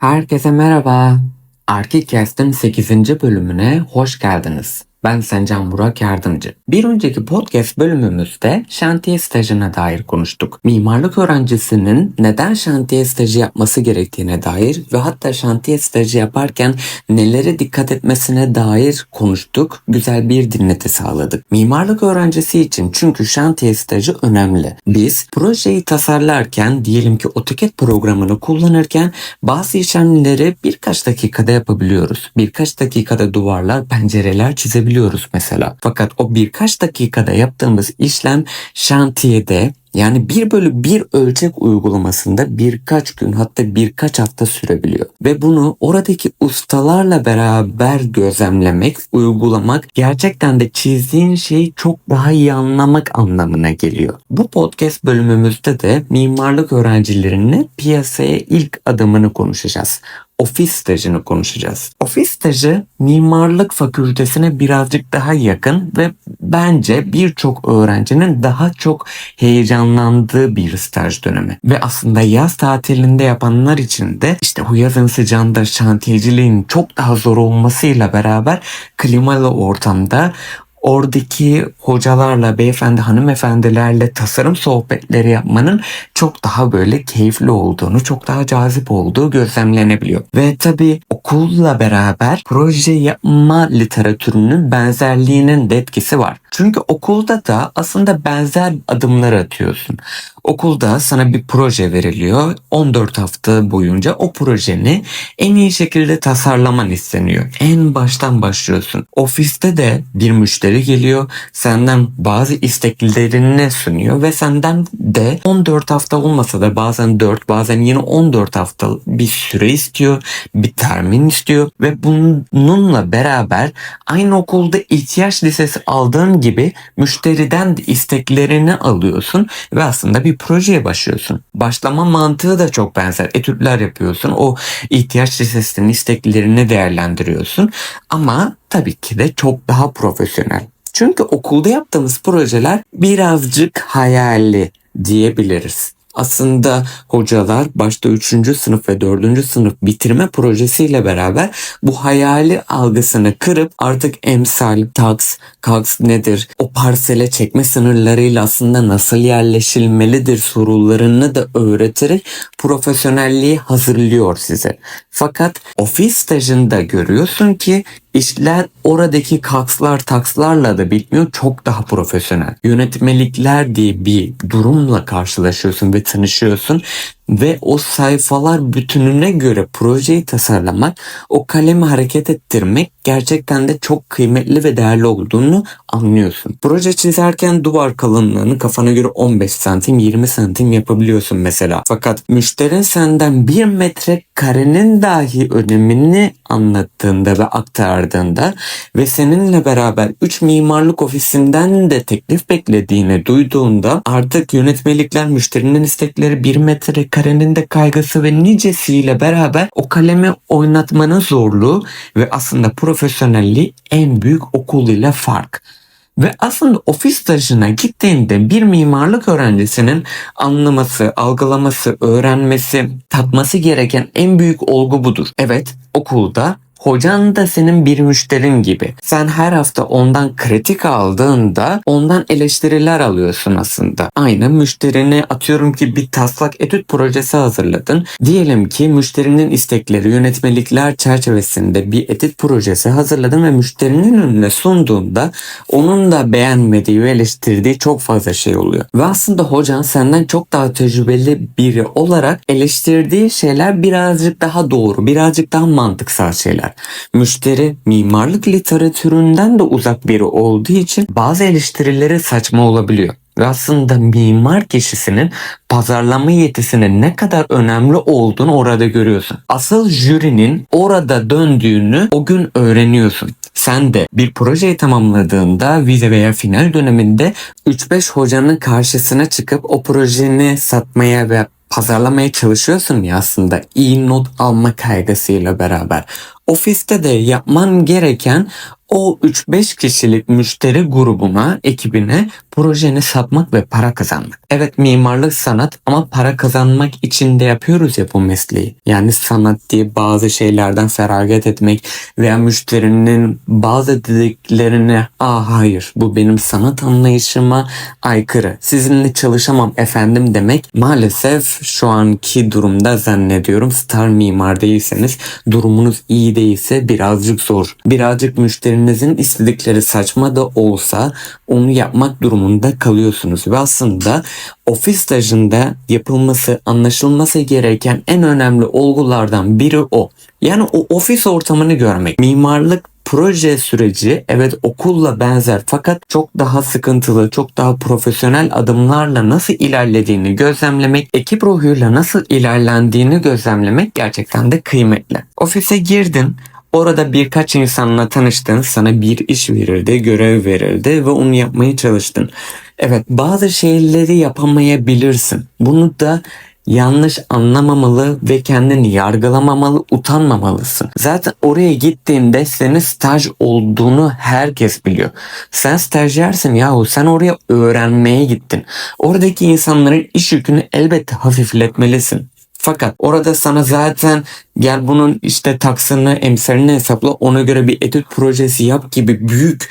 Herkese merhaba. Arkikast'ın 8. bölümüne hoş geldiniz. Ben Sencan Burak Yardımcı. Bir önceki podcast bölümümüzde şantiye stajına dair konuştuk. Mimarlık öğrencisinin neden şantiye stajı yapması gerektiğine dair ve hatta şantiye stajı yaparken nelere dikkat etmesine dair konuştuk. Güzel bir dinleti sağladık. Mimarlık öğrencisi için çünkü şantiye stajı önemli. Biz projeyi tasarlarken diyelim ki AutoCAD programını kullanırken bazı işlemleri birkaç dakikada yapabiliyoruz. Birkaç dakikada duvarlar, pencereler çizebiliyoruz mesela. Fakat o birkaç dakikada yaptığımız işlem şantiyede yani 1 bölü 1 ölçek uygulamasında birkaç gün hatta birkaç hafta sürebiliyor. Ve bunu oradaki ustalarla beraber gözlemlemek, uygulamak gerçekten de çizdiğin şeyi çok daha iyi anlamak anlamına geliyor. Bu podcast bölümümüzde de mimarlık öğrencilerine piyasaya ilk adımını konuşacağız ofis stajını konuşacağız. Ofis stajı mimarlık fakültesine birazcık daha yakın ve bence birçok öğrencinin daha çok heyecanlandığı bir staj dönemi. Ve aslında yaz tatilinde yapanlar için de işte bu yazın sıcağında şantiyeciliğin çok daha zor olmasıyla beraber klimalı ortamda oradaki hocalarla, beyefendi, hanımefendilerle tasarım sohbetleri yapmanın çok daha böyle keyifli olduğunu, çok daha cazip olduğu gözlemlenebiliyor. Ve tabii okulla beraber proje yapma literatürünün benzerliğinin de etkisi var. Çünkü okulda da aslında benzer adımlar atıyorsun. Okulda sana bir proje veriliyor. 14 hafta boyunca o projeni en iyi şekilde tasarlaman isteniyor. En baştan başlıyorsun. Ofiste de bir müşteri geliyor. Senden bazı isteklerini sunuyor ve senden de 14 hafta olmasa da bazen 4 bazen yine 14 hafta bir süre istiyor. Bir termin istiyor ve bununla beraber aynı okulda ihtiyaç listesi aldığın gibi müşteriden de isteklerini alıyorsun ve aslında bir projeye başlıyorsun. Başlama mantığı da çok benzer. Etütler yapıyorsun. O ihtiyaç listesinin isteklerini değerlendiriyorsun. Ama tabii ki de çok daha profesyonel. Çünkü okulda yaptığımız projeler birazcık hayali diyebiliriz. Aslında hocalar başta 3. sınıf ve 4. sınıf bitirme projesiyle beraber bu hayali algısını kırıp artık emsal, taks, kaks nedir, o parsele çekme sınırlarıyla aslında nasıl yerleşilmelidir sorularını da öğreterek profesyonelliği hazırlıyor size. Fakat ofis stajında görüyorsun ki İşler oradaki kakslar takslarla da bitmiyor. Çok daha profesyonel. Yönetmelikler diye bir durumla karşılaşıyorsun ve tanışıyorsun. Ve o sayfalar bütününe göre projeyi tasarlamak, o kalemi hareket ettirmek gerçekten de çok kıymetli ve değerli olduğunu anlıyorsun. Proje çizerken duvar kalınlığını kafana göre 15 santim 20 santim yapabiliyorsun mesela. Fakat müşterin senden 1 metre karenin dahi önemini anlattığında ve aktardığında ve seninle beraber 3 mimarlık ofisinden de teklif beklediğini duyduğunda artık yönetmelikler müşterinin istekleri 1 metre karenin de kaygısı ve nicesiyle beraber o kalemi oynatmanın zorluğu ve aslında profesyonelliği en büyük okul ile fark. Ve aslında ofis stajına gittiğinde bir mimarlık öğrencisinin anlaması, algılaması, öğrenmesi, tatması gereken en büyük olgu budur. Evet, okulda Hocan da senin bir müşterin gibi. Sen her hafta ondan kritik aldığında ondan eleştiriler alıyorsun aslında. Aynı müşterini atıyorum ki bir taslak etüt projesi hazırladın. Diyelim ki müşterinin istekleri yönetmelikler çerçevesinde bir etüt projesi hazırladın ve müşterinin önüne sunduğunda onun da beğenmediği ve eleştirdiği çok fazla şey oluyor. Ve aslında hocan senden çok daha tecrübeli biri olarak eleştirdiği şeyler birazcık daha doğru, birazcık daha mantıksal şeyler. Müşteri mimarlık literatüründen de uzak biri olduğu için bazı eleştirileri saçma olabiliyor. Ve aslında mimar kişisinin pazarlama yetisinin ne kadar önemli olduğunu orada görüyorsun. Asıl jürinin orada döndüğünü o gün öğreniyorsun. Sen de bir projeyi tamamladığında vize veya final döneminde 3-5 hocanın karşısına çıkıp o projeni satmaya ve pazarlamaya çalışıyorsun ya aslında iyi not alma kaygısıyla beraber. Ofiste de yapman gereken o 3-5 kişilik müşteri grubuna, ekibine projeni satmak ve para kazanmak. Evet mimarlık sanat ama para kazanmak için de yapıyoruz ya bu mesleği. Yani sanat diye bazı şeylerden feragat etmek veya müşterinin bazı dediklerine aa hayır bu benim sanat anlayışıma aykırı. Sizinle çalışamam efendim demek maalesef şu anki durumda zannediyorum star mimar değilseniz durumunuz iyi değilse birazcık zor. Birazcık müşterinizin istedikleri saçma da olsa onu yapmak durumunda kalıyorsunuz ve aslında ofis stajında yapılması, anlaşılması gereken en önemli olgulardan biri o. Yani o ofis ortamını görmek. Mimarlık proje süreci evet okulla benzer fakat çok daha sıkıntılı, çok daha profesyonel adımlarla nasıl ilerlediğini gözlemlemek, ekip ruhuyla nasıl ilerlendiğini gözlemlemek gerçekten de kıymetli. Ofise girdin, Orada birkaç insanla tanıştın, sana bir iş verildi, görev verildi ve onu yapmaya çalıştın. Evet, bazı şeyleri yapamayabilirsin. Bunu da yanlış anlamamalı ve kendini yargılamamalı, utanmamalısın. Zaten oraya gittiğinde senin staj olduğunu herkes biliyor. Sen stajyersin yahu sen oraya öğrenmeye gittin. Oradaki insanların iş yükünü elbette hafifletmelisin. Fakat orada sana zaten gel bunun işte taksını, emsalini hesapla ona göre bir etüt projesi yap gibi büyük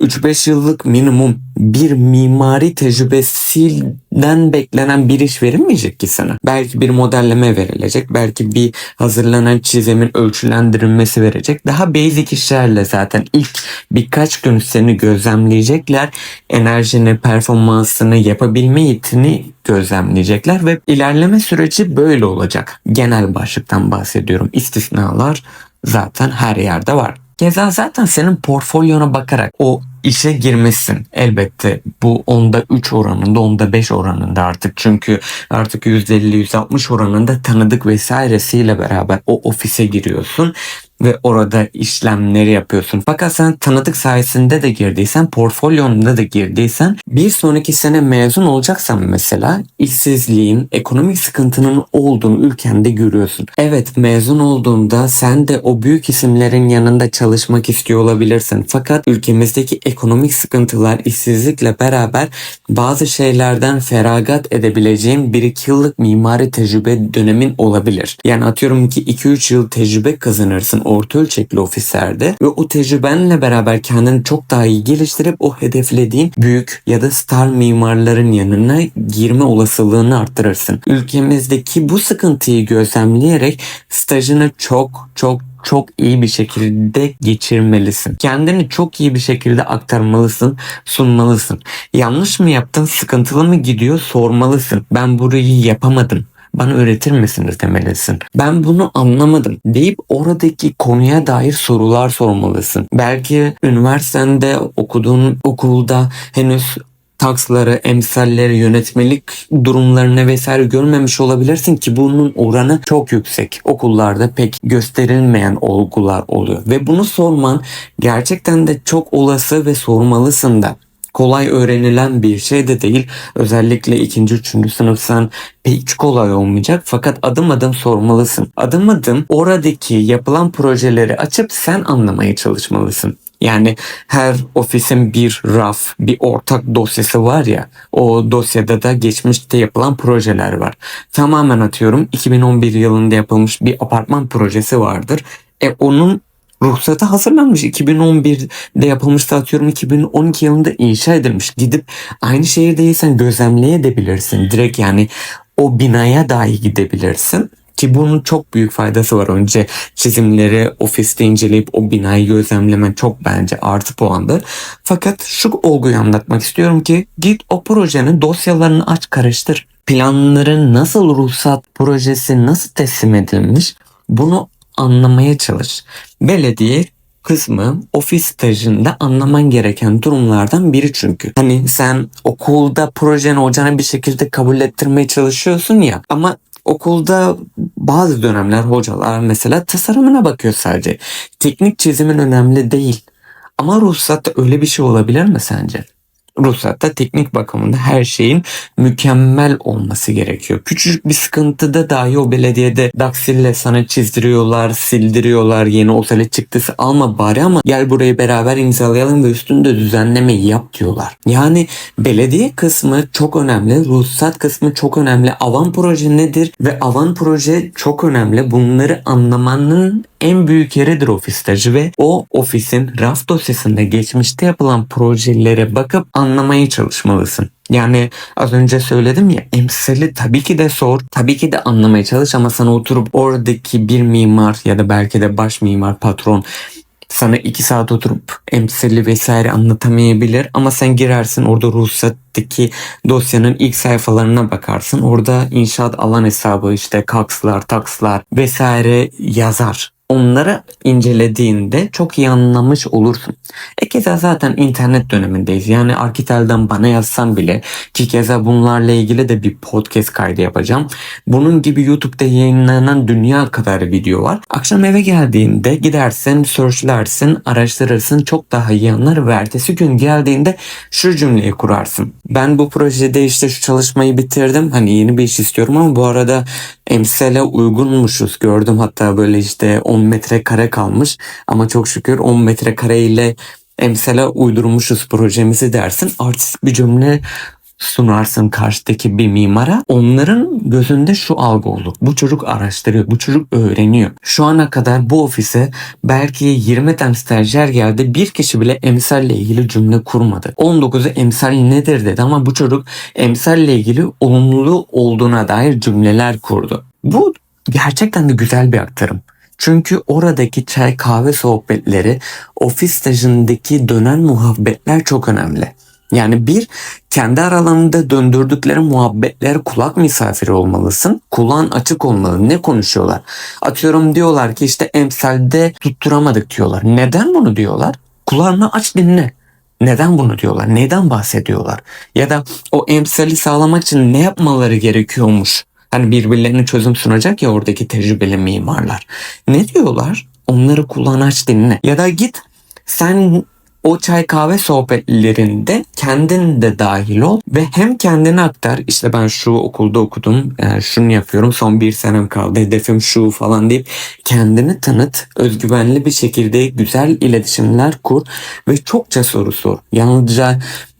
3-5 yıllık minimum bir mimari tecrübesinden beklenen bir iş verilmeyecek ki sana. Belki bir modelleme verilecek, belki bir hazırlanan çizimin ölçülendirilmesi verecek. Daha basic işlerle zaten ilk birkaç gün seni gözlemleyecekler. Enerjini, performansını, yapabilme yetini gözlemleyecekler ve ilerleme süreci böyle olacak. Genel başlıktan bahsediyorum. İstisnalar zaten her yerde var. Keza zaten senin portfolyona bakarak o işe girmişsin. Elbette bu onda 3 oranında onda 5 oranında artık. Çünkü artık %50-%60 oranında tanıdık vesairesiyle beraber o ofise giriyorsun ve orada işlemleri yapıyorsun. Fakat sen tanıdık sayesinde de girdiysen, portfolyonunda da girdiysen bir sonraki sene mezun olacaksan mesela işsizliğin, ekonomik sıkıntının olduğunu ülkende görüyorsun. Evet mezun olduğunda sen de o büyük isimlerin yanında çalışmak istiyor olabilirsin. Fakat ülkemizdeki ekonomik sıkıntılar, işsizlikle beraber bazı şeylerden feragat edebileceğin 1-2 yıllık mimari tecrübe dönemin olabilir. Yani atıyorum ki 2-3 yıl tecrübe kazanırsın orta ölçekli ofislerde ve o tecrübenle beraber kendini çok daha iyi geliştirip o hedeflediğin büyük ya da star mimarların yanına girme olasılığını arttırırsın. Ülkemizdeki bu sıkıntıyı gözlemleyerek stajını çok çok çok iyi bir şekilde geçirmelisin. Kendini çok iyi bir şekilde aktarmalısın, sunmalısın. Yanlış mı yaptın, sıkıntılı mı gidiyor sormalısın. Ben burayı yapamadım bana öğretir misiniz demelisin. Ben bunu anlamadım deyip oradaki konuya dair sorular sormalısın. Belki üniversitede okuduğun okulda henüz taksları, emsalleri, yönetmelik durumlarını vesaire görmemiş olabilirsin ki bunun oranı çok yüksek. Okullarda pek gösterilmeyen olgular oluyor ve bunu sorman gerçekten de çok olası ve sormalısın da kolay öğrenilen bir şey de değil. Özellikle ikinci, üçüncü sınıfsan hiç kolay olmayacak fakat adım adım sormalısın. Adım adım oradaki yapılan projeleri açıp sen anlamaya çalışmalısın. Yani her ofisin bir raf, bir ortak dosyası var ya. O dosyada da geçmişte yapılan projeler var. Tamamen atıyorum 2011 yılında yapılmış bir apartman projesi vardır. E onun ruhsatı hazırlanmış. 2011'de yapılmış atıyorum 2012 yılında inşa edilmiş. Gidip aynı şehirdeysen gözlemleyebilirsin. Direkt yani o binaya dahi gidebilirsin. Ki bunun çok büyük faydası var. Önce çizimleri ofiste inceleyip o binayı gözlemlemen çok bence artı puandır. Fakat şu olguyu anlatmak istiyorum ki git o projenin dosyalarını aç karıştır. Planların nasıl ruhsat projesi nasıl teslim edilmiş bunu anlamaya çalış. Belediye kısmı ofis stajında anlaman gereken durumlardan biri çünkü. Hani sen okulda projeni hocana bir şekilde kabul ettirmeye çalışıyorsun ya ama okulda bazı dönemler hocalar mesela tasarımına bakıyor sadece. Teknik çizimin önemli değil. Ama ruhsatta öyle bir şey olabilir mi sence? Ruhsatta teknik bakımında her şeyin mükemmel olması gerekiyor. Küçücük bir sıkıntıda dahi o belediyede daksille sana çizdiriyorlar, sildiriyorlar. Yeni otele çıktısı alma bari ama gel burayı beraber imzalayalım ve üstünde düzenlemeyi yap diyorlar. Yani belediye kısmı çok önemli, ruhsat kısmı çok önemli. Avan proje nedir ve avan proje çok önemli. Bunları anlamanın en büyük yeridir ofis stajı ve o ofisin raf dosyasında geçmişte yapılan projelere bakıp anlamaya çalışmalısın. Yani az önce söyledim ya emsali tabii ki de sor, tabii ki de anlamaya çalış ama sana oturup oradaki bir mimar ya da belki de baş mimar patron sana iki saat oturup emsali vesaire anlatamayabilir ama sen girersin orada ruhsattaki dosyanın ilk sayfalarına bakarsın. Orada inşaat alan hesabı işte kakslar, takslar vesaire yazar onları incelediğinde çok iyi anlamış olursun. E keza zaten internet dönemindeyiz. Yani Arkitel'den bana yazsan bile ki keza bunlarla ilgili de bir podcast kaydı yapacağım. Bunun gibi YouTube'da yayınlanan dünya kadar video var. Akşam eve geldiğinde gidersin, searchlersin, araştırırsın, çok daha iyi anlar ve ertesi gün geldiğinde şu cümleyi kurarsın. Ben bu projede işte şu çalışmayı bitirdim. Hani yeni bir iş istiyorum ama bu arada emsale uygunmuşuz gördüm hatta böyle işte 10 metrekare kalmış ama çok şükür 10 metrekare ile emsale uydurmuşuz projemizi dersin artistik bir cümle sunarsın karşıdaki bir mimara onların gözünde şu algı olur. Bu çocuk araştırıyor, bu çocuk öğreniyor. Şu ana kadar bu ofise belki 20 tane stajyer geldi. Bir kişi bile emsalle ilgili cümle kurmadı. 19'u emsal nedir dedi ama bu çocuk emsalle ilgili olumlu olduğuna dair cümleler kurdu. Bu gerçekten de güzel bir aktarım. Çünkü oradaki çay kahve sohbetleri, ofis stajındaki dönen muhabbetler çok önemli. Yani bir kendi aralarında döndürdükleri muhabbetler kulak misafiri olmalısın. Kulağın açık olmalı. Ne konuşuyorlar? Atıyorum diyorlar ki işte emsalde tutturamadık diyorlar. Neden bunu diyorlar? Kulağını aç dinle. Neden bunu diyorlar? Neden bahsediyorlar? Ya da o emsali sağlamak için ne yapmaları gerekiyormuş? Hani birbirlerine çözüm sunacak ya oradaki tecrübeli mimarlar. Ne diyorlar? Onları kulağın aç dinle. Ya da git sen o çay kahve sohbetlerinde kendin de dahil ol ve hem kendini aktar işte ben şu okulda okudum yani şunu yapıyorum son bir senem kaldı hedefim şu falan deyip kendini tanıt özgüvenli bir şekilde güzel iletişimler kur ve çokça soru sor. Yalnızca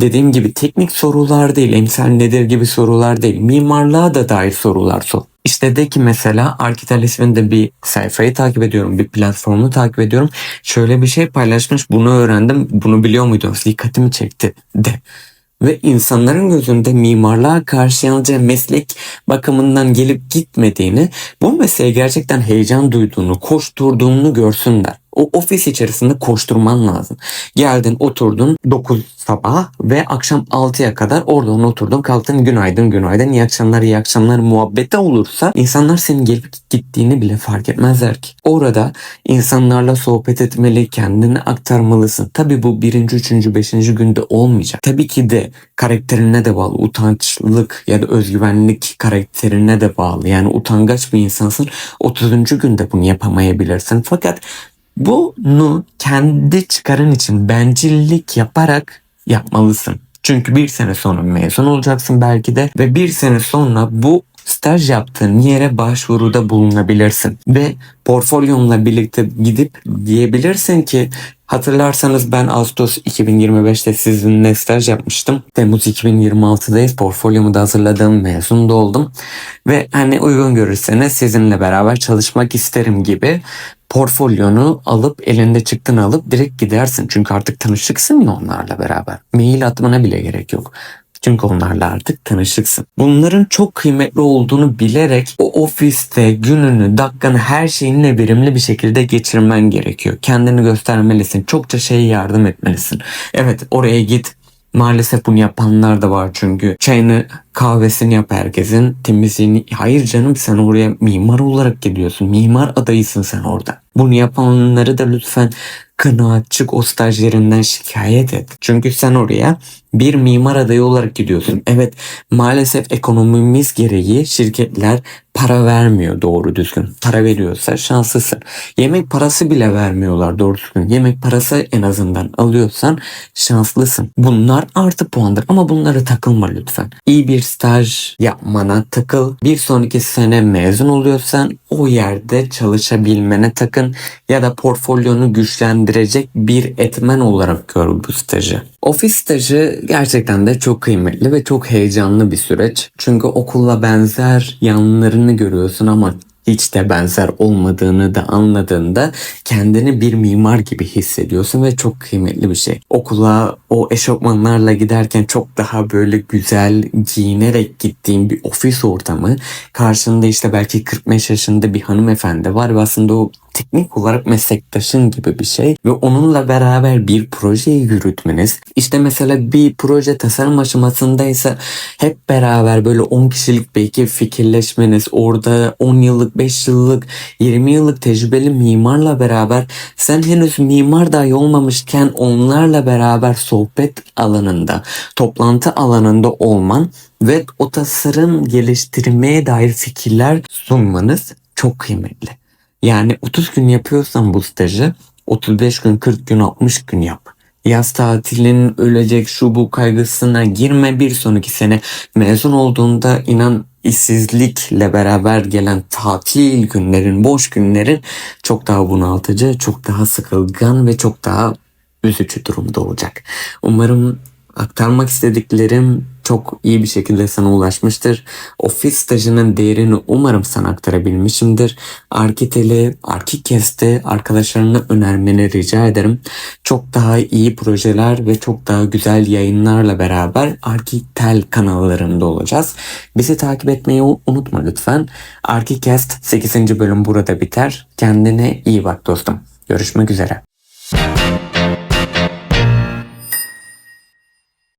dediğim gibi teknik sorular değil emsal nedir gibi sorular değil mimarlığa da dair sorular sor. İşte de ki mesela Arkitel isminde bir sayfayı takip ediyorum, bir platformu takip ediyorum. Şöyle bir şey paylaşmış, bunu öğrendim, bunu biliyor muydunuz? Dikkatimi çekti de. Ve insanların gözünde mimarlığa karşı yalnızca meslek bakımından gelip gitmediğini, bu mesleğe gerçekten heyecan duyduğunu, koşturduğunu görsünler. O ofis içerisinde koşturman lazım. Geldin oturdun 9 sabah ve akşam 6'ya kadar oradan oturdun kalktın günaydın günaydın iyi akşamlar iyi akşamlar muhabbete olursa insanlar senin gelip gittiğini bile fark etmezler ki. Orada insanlarla sohbet etmeli kendini aktarmalısın. Tabi bu birinci, üçüncü, beşinci günde olmayacak. Tabii ki de karakterine de bağlı. Utançlık ya da özgüvenlik karakterine de bağlı. Yani utangaç bir insansın. 30. günde bunu yapamayabilirsin. Fakat bunu kendi çıkarın için bencillik yaparak yapmalısın. Çünkü bir sene sonra mezun olacaksın belki de ve bir sene sonra bu staj yaptığın yere başvuruda bulunabilirsin. Ve portfolyonla birlikte gidip diyebilirsin ki Hatırlarsanız ben Ağustos 2025'te sizinle staj yapmıştım. Temmuz 2026'dayız. Portfolyomu da hazırladım. Mezun da oldum. Ve hani uygun görürseniz sizinle beraber çalışmak isterim gibi portfolyonu alıp elinde çıktığını alıp direkt gidersin. Çünkü artık tanışıksın ya onlarla beraber. Mail atmana bile gerek yok. Çünkü onlarla artık tanışıksın. Bunların çok kıymetli olduğunu bilerek o ofiste gününü, dakikanı, her şeyinle verimli bir şekilde geçirmen gerekiyor. Kendini göstermelisin. Çokça şeye yardım etmelisin. Evet oraya git. Maalesef bunu yapanlar da var çünkü. Çayını kahvesini yap herkesin temizliğini. Hayır canım sen oraya mimar olarak gidiyorsun. Mimar adayısın sen orada. Bunu yapanları da lütfen kınaatçık o stajyerinden şikayet et. Çünkü sen oraya bir mimar adayı olarak gidiyorsun. Evet maalesef ekonomimiz gereği şirketler para vermiyor doğru düzgün. Para veriyorsa şanslısın. Yemek parası bile vermiyorlar doğru düzgün. Yemek parası en azından alıyorsan şanslısın. Bunlar artı puandır ama bunlara takılma lütfen. İyi bir staj yapmana takıl. Bir sonraki sene mezun oluyorsan o yerde çalışabilmene takın ya da portfolyonu güçlendirecek bir etmen olarak gör bu stajı. Ofis stajı gerçekten de çok kıymetli ve çok heyecanlı bir süreç. Çünkü okulla benzer yanlarını görüyorsun ama hiç de benzer olmadığını da anladığında kendini bir mimar gibi hissediyorsun ve çok kıymetli bir şey. Okula o eşofmanlarla giderken çok daha böyle güzel giyinerek gittiğin bir ofis ortamı. Karşında işte belki 45 yaşında bir hanımefendi var ve aslında o teknik olarak meslektaşın gibi bir şey ve onunla beraber bir projeyi yürütmeniz işte mesela bir proje tasarım aşamasındaysa hep beraber böyle 10 kişilik belki fikirleşmeniz orada 10 yıllık 5 yıllık 20 yıllık tecrübeli mimarla beraber sen henüz mimar dahi olmamışken onlarla beraber sohbet alanında toplantı alanında olman ve o tasarım geliştirmeye dair fikirler sunmanız çok kıymetli. Yani 30 gün yapıyorsan bu stajı 35 gün, 40 gün, 60 gün yap. Yaz tatilin ölecek şu bu kaygısına girme bir sonraki sene mezun olduğunda inan işsizlikle beraber gelen tatil günlerin, boş günlerin çok daha bunaltıcı, çok daha sıkılgan ve çok daha üzücü durumda olacak. Umarım aktarmak istediklerim çok iyi bir şekilde sana ulaşmıştır. Ofis stajının değerini umarım sana aktarabilmişimdir. Arkitel'i, Arkikest'i arkadaşlarına önermeni rica ederim. Çok daha iyi projeler ve çok daha güzel yayınlarla beraber Arkitel kanallarında olacağız. Bizi takip etmeyi unutma lütfen. Arkikest 8. bölüm burada biter. Kendine iyi bak dostum. Görüşmek üzere.